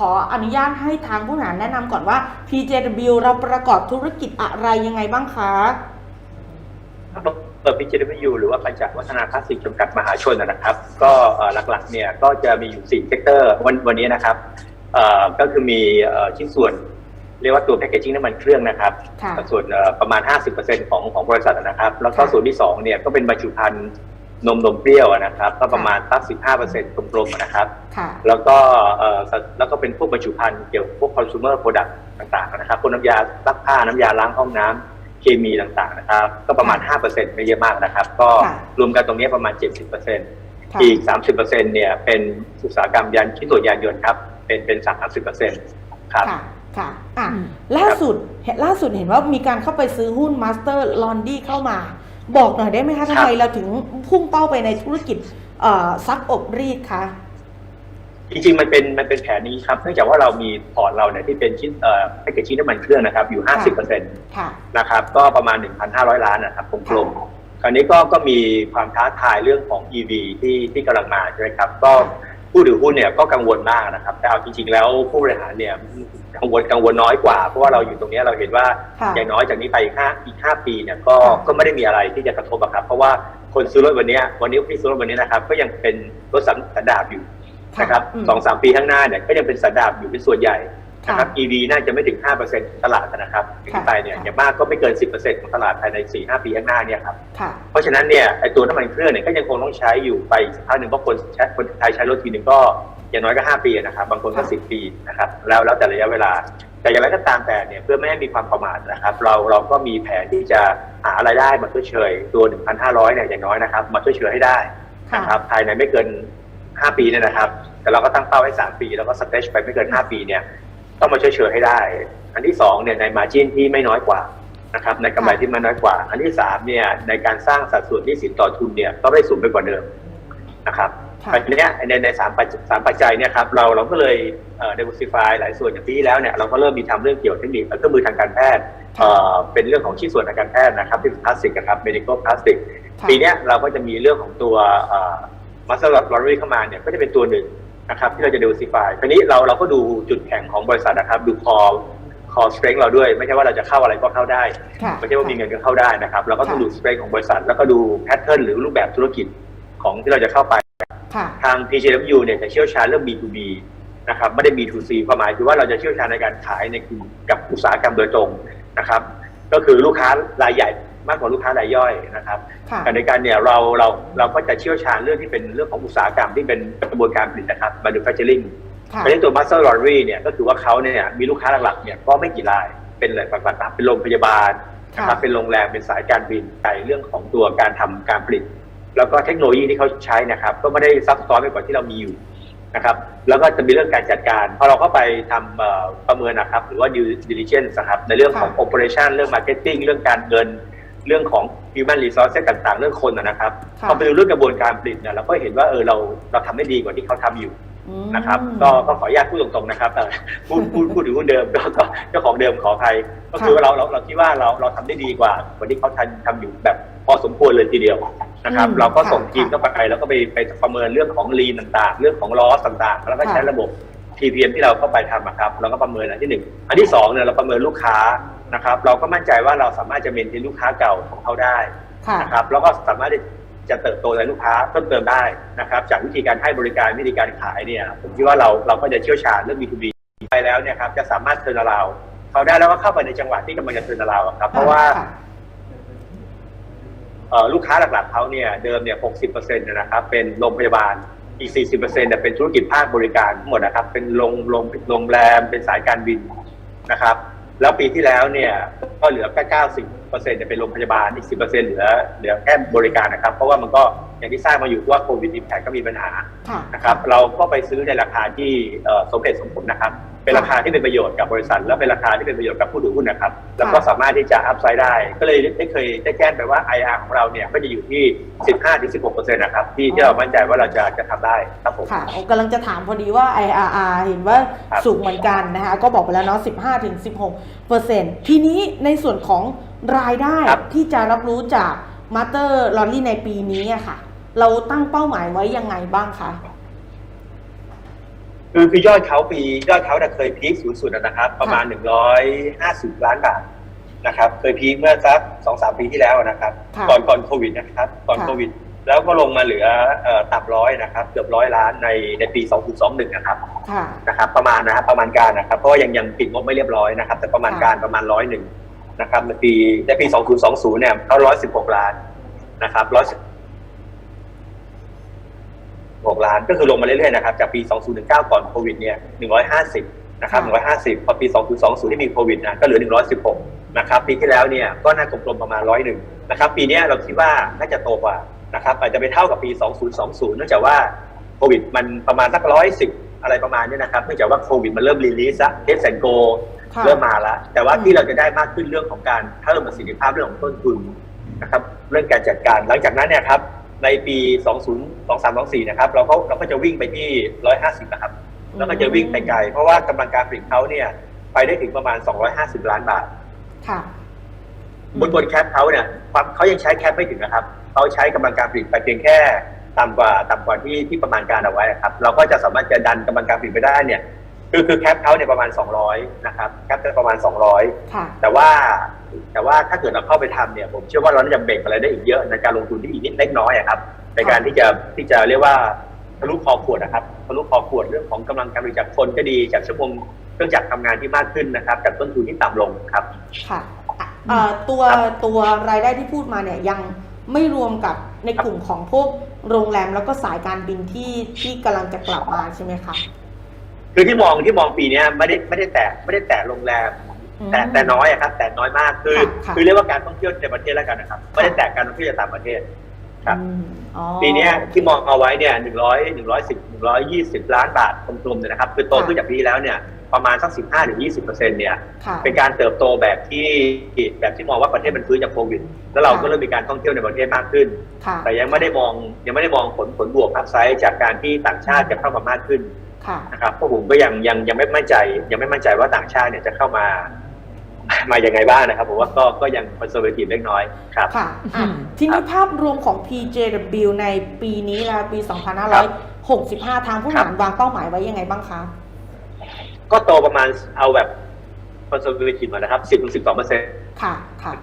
ขออนุญาตให้ทางผู้บริหารแนะนำก่อนว่า PJW เราประกอบธุรกิจอะไรยังไงบ้างคะเปิดพิจิตรวิยูหรือว่าปัญจวัฒนาคลาสสิกจำกัดมหาชนนะครับ ก็เอ่อหลักๆเนี่ยก็จะมีอยู่4เซกเตอร์วันวันนี้นะครับเอ่อก็คือมีเอ่อชิ้นส่วนเรียกว่าตัวแพคเกจิ้งน้ำมันเครื่องนะครับค่ะส่วนเอ่อประมาณ 50%ของของบริษัทนะครับ แล้วก็ค่ะส่วนที่2เนี่ยก็เป็นบรรจุภัณฑ์ นมนมเปรี้ยวนะครับ ก็ประมาณสัก15%กลมๆนะครับค่ะแล้วก็เอ่อสแล้วก็เป็นพวกบรรจุภัณฑ์เกี่ยวกับพวก consumer product ต่างๆนะครับพวกน้ำยาซักผ้าน้ำยาล้างห้องน้ำเคมีต่างๆนะครับ ก็ประมาณ 5%ไม่เยอะมากนะครับ ก็ค่ะรวมกันตรงนี้ประมาณ 70%ค่ะอีก 30%เนี่ยเป็นอุตสาหกรรมยานชิ้นส่วนยานยนต์ครับ เป็นเป็น 30%ครับค่ะค่ะอะอืมล่าสุดเห็นล่าสุดเห็นว่ามีการเข้าไปซื้อหุ้น Master Laundry เข้ามา บอกหน่อยได้ไหมคะครัทำบไมเราถึงพุ่งเป้าไปในธุรกิจเอ่อซักอบรีดคะจริงๆมันเป็นมันเป็นแผนนี้ครับเนื่องจากว่าเรามีพอร์ตเราเนี่ยที่เป็นชิ้นเอ่อแพคเกจชิ้นน้ำมันเครื่องนะครับ อยู่ 50%ค่ะนะครับก็ประมาณ 1,500 ล้านนะครับกลมๆคราวนี้ก็ก็มีความท้าทายเรื่องของ EV ที่ที่กำลังมาใช่ไหมครับ ก็ ผู้ถือหุ้นเนี่ยก็กังวลมากนะครับ แต่เอาจริงๆแล้วผู้บริหารเนี่ยกังวลกังวลน้อยกว่า เพราะว่าเราอยู่ตรงเนี้ยเราเห็นว่าค่ะอย่างน้อยจากนี้ไปอีกห้าอีกห้าปีเนี่ยก็ก็ไม่ได้มีอะไรที่จะกระทบอะครับ เพราะว่าคนซื้อรถวันเนี้ยวันนี้ที่ซื้อรถวันนี้นะครับ ก็ยังเป็นรถสันสันดาปอยู่นะครับอืมสองสามปีข้างหน้าเนี่ยก็ยังเป็นสันดาปอยู่เป็นส่วนใหญ่ นะครับค่ะ EV น่าจะไม่ถึง5%ของตลาดนะครับขึ้นไปเนี่ยค่ะอย่างมากก็ไม่เกิน 10%ของตลาดภายใน 4-5 ปีข้างหน้าเนี่ยครับค่ะเพราะฉะนั้นเนี่ยไอตัวน้ำมันเครื่องเนี่ยก็ยังคงต้องใช้อยู่ไปอีกสักพักหนึ่งเพราะคนใช้คนไทยใช้รถทีหนึ่งก็อย่างน้อยก็ 5 ปีนะครับ บางคนก็ค่ะ10 ปีนะครับ แล้วแล้วแต่ระยะเวลา แต่อย่างไรก็ตามแต่เนี่ยเพื่อไม่ให้มีความประมาทนะครับ เราเราก็มีแผนที่จะหารายได้มาชดเชยตัว 1,500เนี่ยอย่างน้อยนะครับมาชดเชยให้ได้ค่ะนะครับภายในไม่เกิน 5 ปีเนี่ยนะครับแต่เราก็ตั้งเป้าให้3ปี แล้วก็สเตชไปไม่เกิน 5 ปีเนี่ย ต้องมาชดเชยให้ได้ อันที่2เนี่ยในมาจินที่ไม่น้อยกว่านะครับในกำไรที่ไม่น้อยกว่า อันที่3เนี่ยในการสร้างสัดส่วนที่สินต่อทุนเนี่ยก็ไม่สูงไปกว่าเดิมนะครับค่ะอันเนี้ยในในสามปัจสามปัจจัยเนี่ยครับเราเราก็เลยเอ่อ diversify หลายส่วนอย่างปีที่แล้วเนี่ยเราก็เริ่มมีทำเรื่องเกี่ยวกับเทคนิคและเครื่องมือทางการแพทย์เอ่อเป็นเรื่องของชิ้นส่วนทางการแพทย์นะครับที่เป็นพลาสติกนะครับ medical plastic ค่ะปีเนี้ยเราก็จะมีเรื่องของตัวมัสเตอร์ลอรี่เข้ามาเนี่ยก็จะเป็นตัวหนึ่ง นะครับที่เราจะ diversify ทีนี้เราเราก็ดูจุดแข็งของบริษัทนะครับ ดู core core strength เราด้วย ไม่ใช่ว่าเราจะเข้าอะไรก็เข้าได้ค่ะไม่ใช่ว่ามีเงินก็เข้าได้นะครับเราก็ต้องดู strength ของบริษัท แล้วก็ดู pattern หรือรูปแบบธุรกิจของที่เราจะเข้าไปค่ะทาง PJW เนี่ยจะเชี่ยวชาญเรื่อง B2B นะครับไม่ได้ B2C ความหมายคือว่าเราจะเชี่ยวชาญในการขายในกลุ่มกับอุตสาหกรรมโดยตรงนะครับ ก็คือลูกค้ารายใหญ่ มากกว่าลูกค้ารายย่อยนะครับค่ะขณะเดียวกันเนี่ยเราเราเราก็จะเชี่ยวชาญเรื่องที่เป็นเรื่องของอุตสาหกรรมที่เป็นกระบวนการผลิตนะครับ manufacturing ค่ะเพราะฉะนั้นตัว Master Laundry เนี่ยก็คือว่าเขาเนี่ยมีลูกค้าหลักๆเนี่ยก็ไม่กี่รายเป็นอะไรต่างๆเป็นโรงพยาบาลนะครับค่ะเป็นโรงแรมเป็นสายการบินในเรื่องของตัวการทำการผลิต แล้วก็เทคโนโลยีที่เขาใช้นะครับ ก็ไม่ได้ซับซ้อนไปกว่าที่เรามีอยู่นะครับแล้วก็จะมีเรื่องการจัดการพอเราเข้าไปทำเอ่อประเมินนะครับ หรือว่า due diligence นะครับในเรื่องของค่ะ operation เรื่อง marketing เรื่องการเงิน เรื่องของ human resource ต่าง ๆ เรื่องคนนะนะครับค่ะพอไปดูเรื่องกระบวนการผลิตเนี่ยเราก็เห็นว่าเออเราเราทำได้ดีกว่าที่เขาทำอยู่อืมนะครับ ก็ก็ขออนุญาตพูดตรงๆนะครับเอ่อพูดพูดพูดถึงหุ้นเดิมก็ก็เจ้าของเดิมขออภัยก็คือว่าเราเราเราคิดว่าเราเราทำได้ดีกว่ากว่าที่เขาทำทำอยู่แบบพอสมควรเลยทีเดียวนะครับอืมเราก็ส่งค่ะทีมเข้าไปแล้วก็ไปไปประเมินเรื่องของลีนต่างๆ เรื่องของลอสต่างๆ แล้วก็ใช้ค่ะระบบ TPM ที่เราเข้าไปทำอะครับ เราก็ประเมินอันที่หนึ่งอันที่สองเนี่ยเราประเมินลูกค้า นะครับ เราก็มั่นใจว่าเราสามารถจะเมนเทนลูกค้าเก่าของเขาได้ค่ะนะครับแล้วก็สามารถที่จะเติบโตในลูกค้าเพิ่มเติมได้นะครับ จากวิธีการให้บริการวิธีการขายเนี่ยผมคิดว่าเราเราก็จะเชี่ยวชาญเรื่อง B2B ไปแล้วเนี่ยครับจะสามารถเทิร์นาราวเขาได้แล้วก็เข้าไปในจังหวะที่กำลังจะเทิร์นาราวครับ เพราะว่าค่ะเอ่อลูกค้าหลักๆเขาเนี่ยเดิมเนี่ย 60%นะครับเป็นโรงพยาบาลอีก 40%เนี่ยเป็นธุรกิจภาคบริการทั้งหมดนะครับ เป็นโรงโรงโรงแรมเป็นสายการบินนะครับ แล้วปีที่แล้วเนี่ยก็เหลือแค่90เปอร์เซ็นต์เนี่ยเป็นโรงพยาบาลอีก10เปอร์เซ็นต์เหลือเหลือแค่บริการนะครับ เพราะว่ามันก็อย่างที่ทราบมาอยู่ว่าโควิดอิมแพคก็มีปัญหาค่ะนะครับเราก็ไปซื้อในราคาที่เอ่อสมเหตุสมผลนะครับ เป็นราคาที่เป็นประโยชน์กับบริษัท และเป็นราคาที่เป็นประโยชน์กับผู้ถือหุ้นนะครับ แล้วก็สามารถที่จะอัพไซด์ได้ ก็เลยได้เคยได้แจ้งไปว่า IR ของเราเนี่ยก็จะอยู่ที่ 15-16%นะครับที่ที่เรามั่นใจว่าเราจะจะทำได้ครับผมค่ะกำลังจะถามพอดีว่า IRR เห็นว่าครับสูงเหมือนกันนะคะก็บอกไปแล้วเนาะ 15ถึง16เปอร์เซ็นต์ทีนี้ในส่วนของรายได้ครับที่จะรับรู้จากมาสเตอร์ลอรี่ในปีนี้อะค่ะ เราตั้งเป้าหมายไว้ยังไงบ้างคะ คือคือยอดเขาปียอดเขาเนี่ยเคยพีคสูงสุดนะครับ ประมาณ 150 ล้านบาทนะครับ เคยพีคเมื่อสักสองสามปีที่แล้วนะครับ ค่ะก่อนก่อนโควิดนะครับ ก่อนค่ะ โควิด แล้วก็ลงมาเหลือเอ่อต่ำร้อยนะครับ เกือบร้อยล้านในในปี 2021 นะครับ ค่ะ นะครับประมาณนะครับประมาณการนะครับ เพราะว่ายังยังปิดงบไม่เรียบร้อยนะครับ แต่ประมาณการประมาณร้อยหนึ่งนะครับในปีในปี 2020 เนี่ยเขา116 ล้านนะครับ100 6ล้านก็คือลงมาเรื่อยๆนะครับจากปี 2019 ก่อนโควิดเนี่ย 150 นะครับ 150 พอปี 2020 ที่มีโควิดนะก็เหลือ 116 นะครับ ปีที่แล้วเนี่ยก็น่ากลมๆประมาณ 101 นะครับ ปีเนี้ยเราคิดว่าน่าจะโตกว่านะครับอาจจะไปเท่ากับปี 2020 เนื่องจากว่าโควิดมันประมาณสัก 110 อะไรประมาณเนี้นะครับ เนื่องจากว่าโควิดมันเริ่มรีลีสอะเทสแอนโกค่ะเริ่มมาแล้ว แต่ว่าอืมที่เราจะได้มากขึ้นเรื่องของการเพิ่มประสิทธิภาพเรื่องของต้นทุนนะครับ เรื่องการจัดการ หลังจากนั้นเนี่ยครับ ในปี 2023-24 นะครับ เราก็เราก็จะวิ่งไปที่ 150 นะครับ แล้วก็จะวิ่งไปไกล เพราะว่ากำลังการผลิตเขาเนี่ย ไปได้ถึงประมาณ 250 ล้านบาท ค่ะ บนบนแคปเขาเนี่ยความเขายังใช้แคปไม่ถึงนะครับ เขาใช้กำลังการผลิตไปเพียงแค่ต่ำกว่าต่ำกว่าที่ที่ประมาณการเอาไว้ครับ เราก็จะสามารถจะดันกำลังการผลิตไปได้เนี่ย คือคือแคปเขาเนี่ยประมาณ 200 นะครับแคปจะประมาณ200ค่ะแต่ว่าแต่ว่าถ้าเกิดเราเข้าไปทำเนี่ยผมเชื่อว่าเราน่าจะเบ่งอะไรได้อีกเยอะในการลงทุนที่อีกนิดเล็กน้อยอะครับในการที่จะที่จะเรียกว่าทะลุคอขวดนะครับทะลุคอขวดเรื่องของกำลังการผลิตจากคนก็ดีจากชั่วโมงเครื่องจักรทำงานที่มากขึ้นนะครับจากต้นทุนที่ต่ำลงครับ ค่ะอะเอ่อตัวครับตัวรายได้ที่พูดมาเนี่ยยังไม่รวมกับในกลุ่มของพวกโรงแรมแล้วก็สายการบินที่ที่กำลังจะกลับมาใช่ไหมคะ คือที่มองที่มองปีเนี้ยไม่ได้ไม่ได้แตะไม่ได้แตะโรงแรมอืมแต่แต่น้อยอะครับ แต่น้อยมากคือค่ะค่ะคือเรียกว่าการท่องเที่ยวในประเทศแล้วกันนะครับไม่ได้แตะการท่องเที่ยวจากต่างประเทศครับอืมอ๋อปีเนี้ยที่มองเอาไว้เนี่ยหนึ่งร้อยหนึ่งร้อยสิบหนึ่งร้อยยี่สิบล้านบาทกลมๆเนี่ยนะครับ คือโตขึ้นจากปีที่แล้วเนี่ยประมาณสักสิบห้าถึงยี่สิบเปอร์เซ็นต์เนี่ยค่ะเป็นการเติบโตแบบที่แบบที่มองว่าประเทศมันฟื้นจากโควิด แล้วเราก็ค่ะเริ่มมีการท่องเที่ยวในประเทศมากขึ้นค่ะแต่ยังไม่ได้มองยังไม่ได้มองผลผลบวกอัพไซด์จากการที่ต่างชาติจะเข้ามามากขึ้นค่ะ นะครับพวกผมก็ยังยังยังไม่มั่นใจ ยังไม่มั่นใจว่าต่างชาติเนี่ยจะเข้ามามายังไงบ้างนะครับผมว่าก็ก็ยังคอนเซอร์เวทีฟเล็กน้อยครับค่ะอือะมทีนี้ภาพรวมของ PJW ในปีนี้และปี 2565 ทางผู้บริหารวางเป้าหมายไว้ยังไงบ้างคะ ก็โตประมาณเอาแบบคอนเซอร์เวทีฟนะครับสิบถึงสิบสองเปอร์เซ็นต์ค่ะค่ะ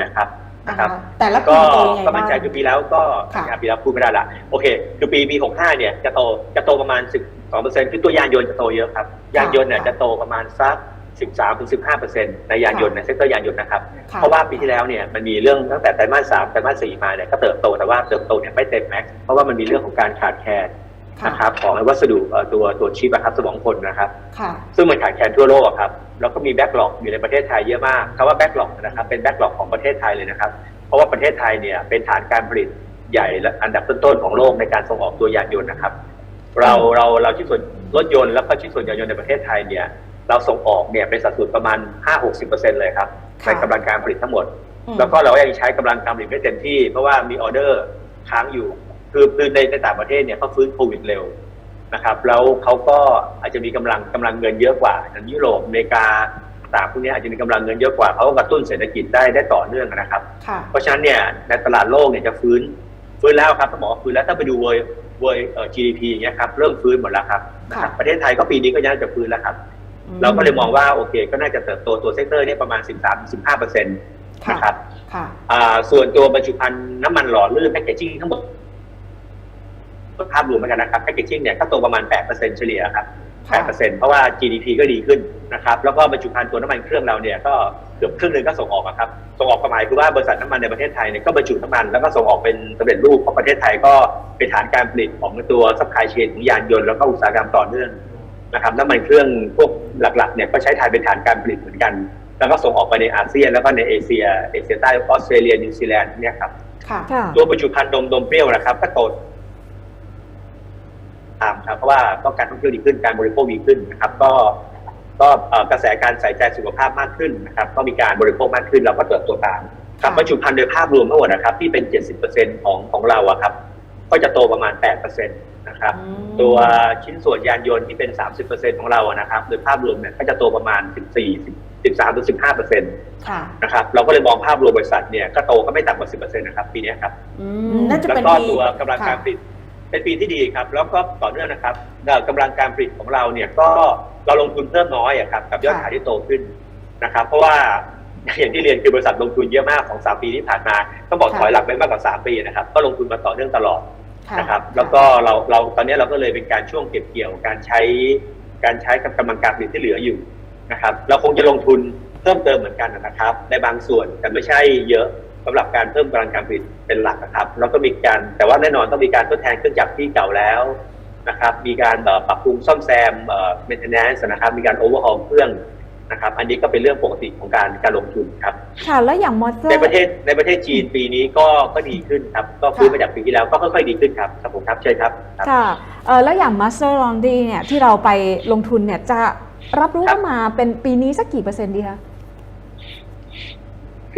นะครับอ่า นะครับฮะแต่ละกก็ลุ่มโตยังไงก็มั่บ้านงใจคือปีแล้วก็ค่ะ อะปีแล้วพูดไม่ได้ละโอเค คือปีปีหกห้าเนี่ยจะโตจะโตประมาณสิบสองเปอร์เซ็นต์คือตัวยานยนต์จะโตเยอะครับยานยนต์เนี่ยจะโตประมาณสักสิบสามถึงสิบห้าเปอร์เซ็นต์ในยานยนต์ในเซกเตอร์ยานยนต์นะครับ ค่ะเพราะว่าปีที่แล้วเนี่ยมันมีเรื่องตั้งแต่ไตรมาสสามไตรมาสสี่มาเนี่ยก็เติบโตแต่ว่าเติบโตเนี่ยไม่เต็มแม็กซ์เพราะว่ามันมีเรื่องของการขาดแคลนค่ะ นะครับของวัสดุเอ่อตัวตัวชิปอะครับสมองคนนะครับค่ะซึ่งมันขาดแคลนทั่วโลกอะครับแล้วก็มีแบ็กหลอกอยู่ในประเทศไทยเยอะมากคำว่าแบ็กหลอกนะครับเป็นแบ็กหลอกของประเทศไทยเลยนะครับ เพราะว่าประเทศไทยเนี่ยเป็นฐานการผลิตใหญ่และอันดับต้นๆของโลกในการส่งออกตัวยานยนต์นะครับ เราเราเราชิ้นส่วนรถยนต์แล้วก็ชิ้นส่วนยานยนต์ในประเทศไทยเนี่ยเราส่งออกเนี่ยเป็นสัดส่วนประมาณ 5-60%เลยครับค่ะในกำลังการผลิตทั้งหมดอืมแล้วก็เราก็ยังใช้กำลังการผลิตไม่เต็มที่ เพราะว่ามีออเดอร์ค้างอยู่ คือคือในในต่างประเทศเนี่ยเขาฟื้นโควิดเร็วนะครับแล้วเขาก็อาจจะมีกำลังกำลังเงินเยอะกว่าอย่างยุโรปอเมริกาต่างพวกนี้อาจจะมีกำลังเงินเยอะกว่าเขาก็กระตุ้นเศรษฐกิจได้ได้ต่อเนื่องนะครับค่ะเพราะฉะนั้นเนี่ยในตลาดโลกเนี่ยจะฟื้นฟื้นแล้วครับต้องบอกว่าฟื้นแล้วถ้าไปดูเวอร์เวอร์เอ่อ GDP อย่างเงี้ยครับเริ่มฟื้นหมดแล้วครับนะครับ ประเทศไทยก็ปีนี้ก็น่าจะฟื้นแล้วครับ เราก็เลยมองว่าโอเค ก็น่าจะเติบโตตัวเซกเตอร์เนี่ยประมาณ 13-15เปอร์เซ็นต์ค่ะนะครับค่ะอ่าส่วนตัวบรรจุภัณฑ์น้ำมันหล่อลื่นแพคเกจิ้งทั้งหมด ภาพรวมเหมือนกันนะครับแพคเกจิ้งเนี่ยก็โตประมาณ 8%เฉลี่ยครับค่ะ8%เพราะว่า GDP ก็ดีขึ้นนะครับ แล้วก็บรรจุภัณฑ์ตัวน้ำมันเครื่องเราเนี่ยก็เกือบครึ่งหนึ่งก็ส่งออกอะครับ ส่งออกความหมายคือว่าบริษัทน้ำมันในประเทศไทยเนี่ยก็บรรจุน้ำมันแล้วก็ส่งออกเป็นสำเร็จรูปเพราะประเทศไทยก็เป็นฐานการผลิตของตัวซัพพลายเชนของยานยนต์แล้วก็อุตสาหกรรมต่อเนื่องนะครับน้ำมันเครื่องพวกหลักๆเนี่ยก็ใช้ไทยเป็นฐานการผลิตเหมือนกัน แล้วก็ส่งออกไปในอาเซียนแล้วก็ในเอเชียเอเชียใต้ออสเตรเลียนิวซีแลนด์เนี่ยครับค่ะค่ะตัวบรรจุภัณฑ์นมนมเปรี้ยวนะครับก็โต ตามครับเพราะว่าก็การท่องเที่ยวดีขึ้นการบริโภคดีขึ้นนะครับ ก็ก็เอ่อกระแสการใส่ใจสุขภาพมากขึ้นนะครับก็มีการบริโภคมากขึ้นเราก็เติบโตตามครับค่ะบรรจุภัณฑ์โดยภาพรวมทั้งหมดนะครับ ที่เป็น 70%ของของเราอะครับ ก็จะโตประมาณ 8%นะครับอืมตัวชิ้นส่วนยานยนต์ที่เป็น 30%ของเราอะนะครับ โดยภาพรวมเนี่ยก็จะโตประมาณ 14 13-15%ค่ะนะครับ เราก็เลยมองภาพรวมบริษัทเนี่ยก็โตก็ไม่ต่ำกว่า 10%นะครับ ปีเนี้ยครับอืมน่าจะแล้วเป็นก็ที่ตัวกำลังการค่ะผลิต เป็นปีที่ดีครับ แล้วก็ต่อเนื่องนะครับเอ่อกำลังการผลิตของเราเนี่ยก็เราลงทุนเพิ่มน้อยอะครับกับยอดขายที่โตขึ้นนะครับ เพราะว่าอย่างที่เรียนคือบริษัทลงทุนเยอะมากของสามปีที่ผ่านมาต้องบอกค่ะถอยหลังไปมากกว่าสามปีนะครับ ก็ลงทุนมาต่อเนื่องตลอดค่ะนะครับ แล้วก็เราเราตอนนี้เราก็เลยเป็นการช่วงเก็บเกี่ยวการใช้การใช้กับกำลังการผลิตที่เหลืออยู่นะครับ เราคงจะลงทุนเพิ่มเติมเหมือนกันนะครับ ในบางส่วนแต่ไม่ใช่เยอะ สำหรับการเพิ่มกำลังการผลิตเป็นหลักนะครับแล้วก็มีการแต่ว่าแน่นอนต้องมีการทดแทนเครื่องจักรที่เก่าแล้วนะครับมีการเอ่อปรับปรุงซ่อมแซมเอ่อ maintenance นะครับมีการโอเวอร์ฮอลเครื่องนะครับอันนี้ก็เป็นเรื่องปกติของการการลงทุนครับค่ะแล้วอย่างมอเตอร์ในประเทศในประเทศจีนปีนี้ก็ก็ดีขึ้นครับก็ฟื้นมาจากปีที่แล้วก็ค่อยๆดีขึ้นครับครับผมครับเชิญครับครับค่ะเออแล้วอย่าง Master Laundry เนี่ยที่เราไปลงทุนเนี่ยจะรับรู้ครับเข้ามาเป็นปีนี้สักกี่เปอร์เซ็นต์ดีคะ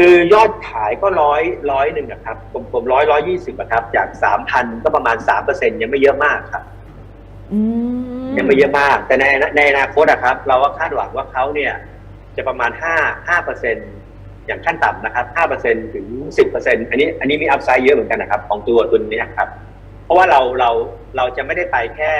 คือยอดขายก็ร้อยร้อยหนึ่งนะครับผมผมร้อยร้อยยี่สิบนะครับ จากสามพันก็ประมาณสามเปอร์เซ็นยังไม่เยอะมากครับอืมยังไม่เยอะมาก แต่ในในอนาคตอะครับ เราก็คาดหวังว่าเขาเนี่ย จะประมาณห้าห้าเปอร์เซ็นอย่างขั้นต่ำนะครับห้าเปอร์เซ็นถึงสิบเปอร์เซ็นอันนี้อันนี้มีอัพไซด์เยอะเหมือนกันนะครับ ของตัวตัวนี้นะครับ เพราะว่าเราเราเราจะไม่ได้ไปแค่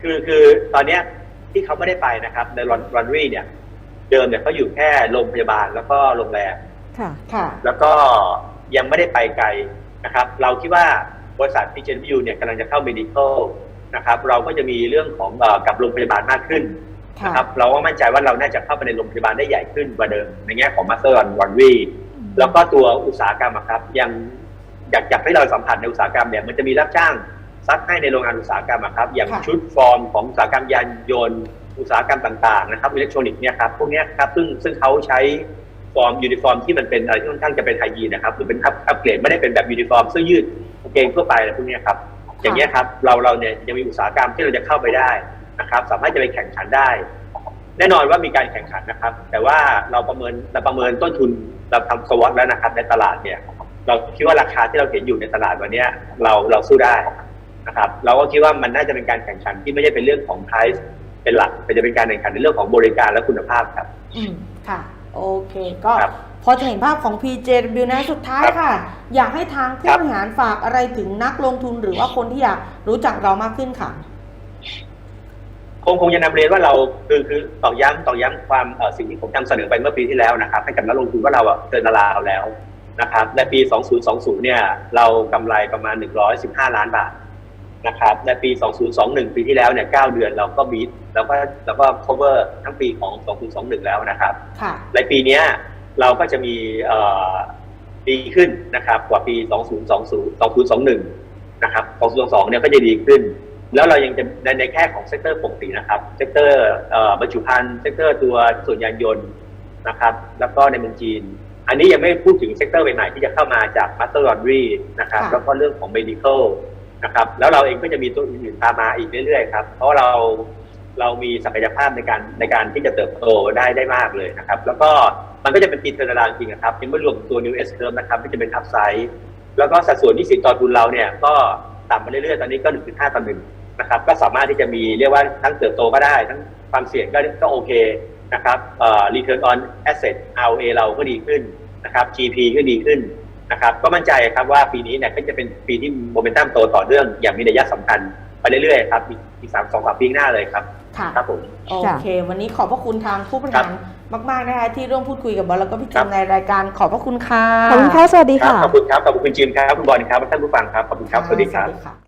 คือคือตอนเนี้ยที่เขาไม่ได้ไปนะครับ ในรอนรอนรี่เนี่ย เดิมเนี่ยเขาอยู่แค่โรงพยาบาลแล้วก็โรงแรมค่ะ ค่ะ แล้วก็ยังไม่ได้ไปไกลนะครับ เราคิดว่าบริษัท p g n v เนี่ยกำลังจะเข้า medical นะครับ เราก็จะมีเรื่องของเออกับโรงพยาบาลมากขึ้นค่ะนะครับ เราก็มั่นใจว่าเราน่าจะเข้าไปในโรงพยาบาลได้ใหญ่ขึ้นกว่าเดิมในแง่ของ master on one way แล้วก็ตัวอุตสาหกรรมอะครับ ยังอยากอยากให้เราสัมผัสในอุตสาหกรรมเนี่ยมันจะมีรับจ้างซักให้ในโรงงานอุตสาหกรรมอะครับ อย่างค่ะชุดฟอร์มของอุตสาหกรรมยานยนต์ อุตสาหกรรมต่างๆนะครับอิเล็กทรอนิกส์เนี่ยครับพวกเนี้ยครับซึ่งซึ่งเขาใช้ฟอร์มยูนิฟอร์มที่มันเป็นอะไรที่ค่อนข้างจะเป็นไฮยีนนะครับหรือเป็นอัพอัพเกรดไม่ได้เป็นแบบยูนิฟอร์มเสื้อยืดกางเกงทั่วไปอะไรพวกเนี้ยครับอย่างเงี้ยครับเราเราเนี่ยยังมีอุตสาหกรรมที่เราจะเข้าไปได้นะครับ สามารถจะไปแข่งขันได้ แน่นอนว่ามีการแข่งขันนะครับ แต่ว่าเราประเมินเราประเมินต้นทุนเราทำสวอตแล้วนะครับ ในตลาดเนี่ย เราคิดว่าราคาที่เราเห็นอยู่ในตลาดวันเนี้ยเราเราสู้ได้นะครับ เราก็คิดว่ามันน่าจะเป็นการแข่งขันที่ไม่ใช่เป็นเรื่องของ price เป็นหลักแต่จะเป็นการแข่งขันในเรื่องของบริการและคุณภาพครับ อืมค่ะ โอเคก็ครับพอจะเห็นภาพของ PJW นะสุดท้ายครับค่ะ อยากให้ทางผู้ครับ บริหารฝากอะไรถึงนักลงทุนหรือว่าคนที่อยากรู้จักเรามากขึ้นค่ะ คงคงจะนำเรียนว่าเราคือคือตอกย้ำตอกย้ำความเอ่อสิ่งที่ผมนำเสนอไปเมื่อปีที่แล้วนะครับให้กับนักลงทุนว่าเราอะเกินดาราแล้วนะครับในปี 2020 เนี่ยเรากำไรประมาณ 115 ล้านบาท นะครับในปี 2021 ปีที่แล้วเนี่ย 9 เดือนเราก็บีทแล้วก็แล้วก็ cover ทั้งปีของ 2021 แล้วนะครับค่ะในปีเนี้ยเราก็จะมีเอ่อดีขึ้นนะครับ กว่าปี 2020 2021 นะครับ 2022 เนี่ยก็จะดีขึ้น แล้วเรายังจะในในแค่ของเซกเตอร์ปกตินะครับ เซกเตอร์เอ่อบรรจุภัณฑ์ เซกเตอร์ตัวส่วนยานยนต์นะครับ แล้วก็ในเมืองจีน อันนี้ยังไม่พูดถึงเซกเตอร์ใหม่ๆที่จะเข้ามาจาก Master Laundry นะครับค่ะแล้วก็เรื่องของ medical นะครับ แล้วเราเองก็จะมีตัวอื่นๆตามมาอีกเรื่อยๆครับ เพราะเราเรามีศักยภาพในการในการที่จะเติบโตได้ได้มากเลยนะครับ แล้วก็มันก็จะเป็นปีเทอร์นาจริงครับยังไม่รวมตัว New S Curve นะครับที่จะเป็นอัพไซด์แล้วก็สัดส่วนที่สินต่อทุนเราเนี่ยก็ต่ำมาเรื่อยๆ ตอนนี้ก็ 1.5 ต่อหนึ่งนะครับ ก็สามารถที่จะมีเรียกว่าทั้งเติบโตก็ได้ ทั้งความเสี่ยงก็ก็โอเคนะครับเอ่อ return on asset ROA เราก็ดีขึ้นนะครับ GP ก็ดีขึ้น นะครับก็มั่นใจครับว่าปีนี้เนี่ยก็จะเป็นปีที่โมเมนตัมโตต่อเนื่องอย่างมีนัยสำคัญไปเรื่อยๆครับอีกอีกสามสองสามปีข้างหน้าเลยครับค่ะครับผมโอเค วันนี้ขอบพระคุณทางผู้บริหารมาก ๆ นะคะที่ร่วมพูดคุยกับบอลแล้วก็พี่ครัจิมบในรายการขอบพระคุณค่ะขอบคุณค่ะสวัสดีครับค่ะขอบคุณครับขอบคุณคุณจิมครับคุณบอลครับขอบคุณครับขอบคุณครับสวัสดีครับค่ะ